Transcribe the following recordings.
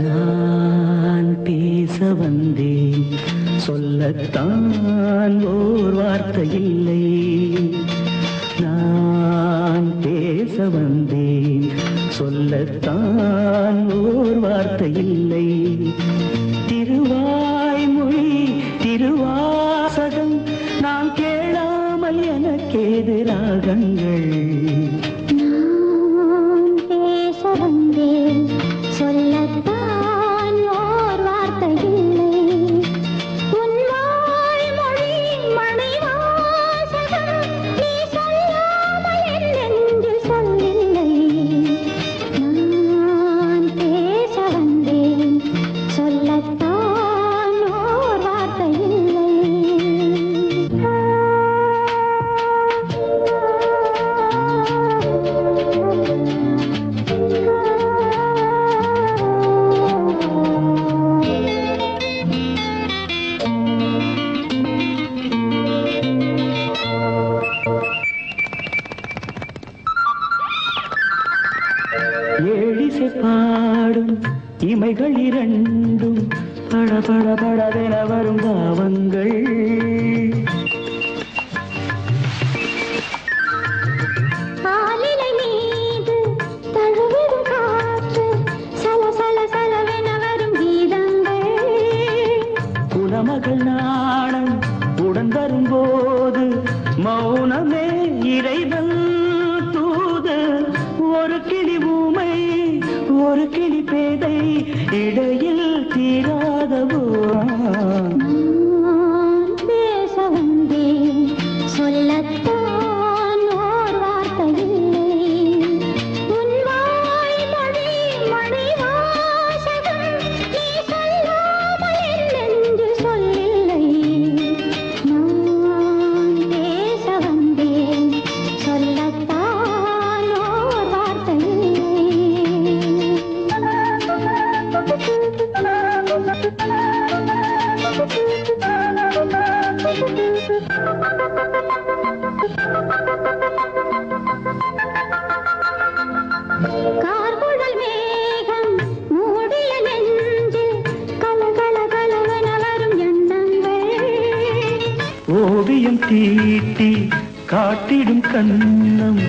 நான் பேச வந்தேன். சொல்லத்தான் ஓர் வார்த்தை இல்லை. நான் பேச வந்தேன். சொல்லத்தான் ஓர் வார்த்தை இல்லை. திருவாய்மொழி திருவாசகம் நான் கேளாமல் எனக்கு ராகங்கள் பாடும் இமைகள் இரண்டும் பட பட படவென வரும் பாவங்கள் குலமகள் நாணம் உடன் வரும்போது மௌனமே பேதை இடையில் தீராதவோ ஓவியம் தீட்டி காட்டிடும் கண்ணம்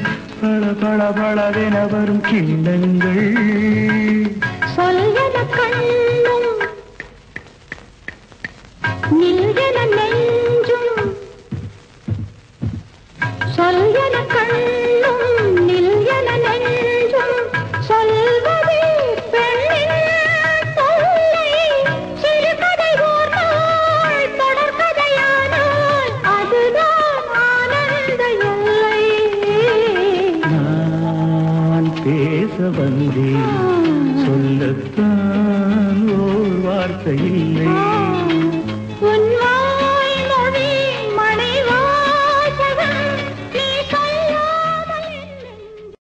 பள பள பளவென வரும் கிண்ணங்கள். சொல்கன கண்ணும் நில்கன வந்தேன். சொல்லத்தான் ஓர் வார்த்தை இல்லை.